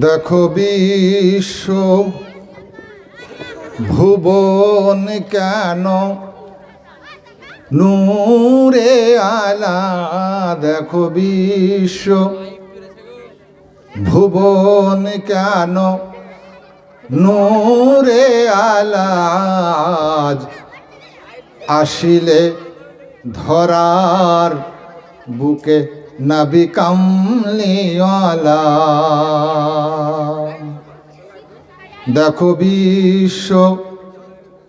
দেখো বিশ্ব ভুবন কেন? নূরে আলা, দেখো বিশ্ব ভুবন কেন? নূরে আলাজ আসিলে ধরার বুকে নবী কামলিওয়ালা। দেখো বিশ্ব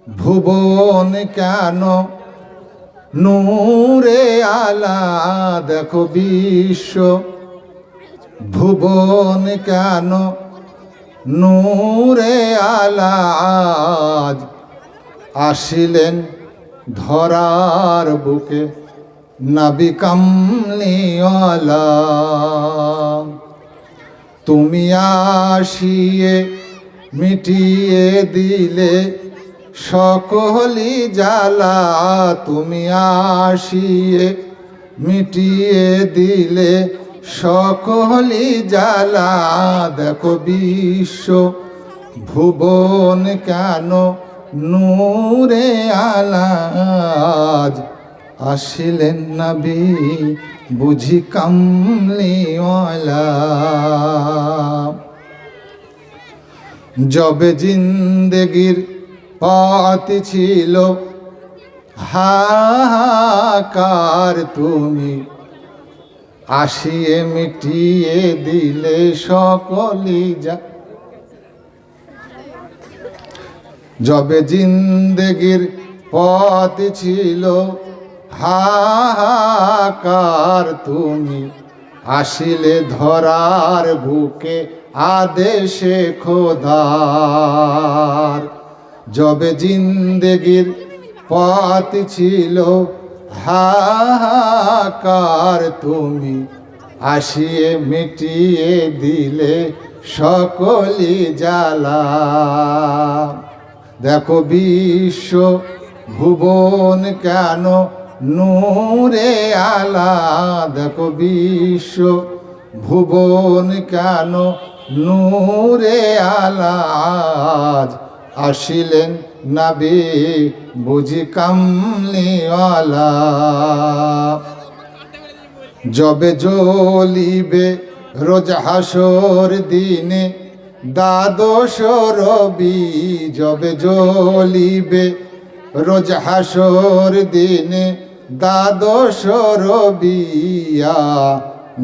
ভুবন কেন নূরে আলা। দেখো বিশ্ব ভুবন কেন নূরে আলাজ আসিলেন ধরার বুকে। নবী তুমি আসিয়ে মিটিয়ে দিলে সকলি জ্বালা, তুমি আসিয়ে মিটিয়ে দিলে সকলি জ্বালা। দেখো বিশ্ব ভুবন কেন নূরে আলাজ আসিলেন নবী, বুঝি কামলিওয়ালা। জবে জিন্দেগির পাতি ছিল, হাহাকার তুমি আসিয়ে মিটিয়ে দিলে সকলি যা। যবে জিন্দেগির পথ ছিল হাহাকার তুমি আসিলে ধরার বুকে আদেশে খোদার। যবে জিন্দেগির পথ ছিল হাহাকার তুমি আসিয়ে মিটিয়ে দিলে সকলি জ্বালা। দেখো বিশ্ব ভুবন কেন নূরে আলা দেখো বিশ্ব, ভুবন কেন নূরে আলাজ আসিলেন নাবি, বুঝি কামলিওয়ালা যবে জলিবে রোজ হাসর দিনে, দ্বাদশ রবি যবে জ্বলিবে রোজ হাসর দিনে দ্বাদশ রবিয়া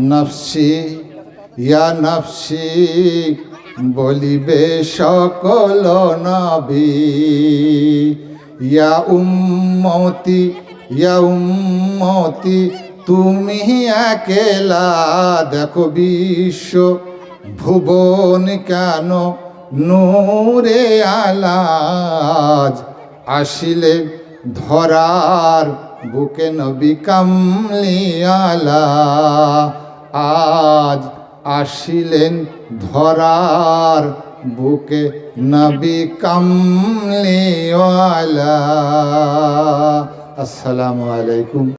নফসি, ইয়া নফসি, বলিবে সকল নবী। ইয়া উম্মতি ইয়া উম্মতি, তুমি একেলা, দেখো বিশ্ব ভুবন কেন নূরে আলাজ। আসিলে ধরার বুকে নবী কামলিয়ালা আজ আসিলেন ধরার বুকে নবী কামলিওয়ালা আসসালামু আলাইকুম।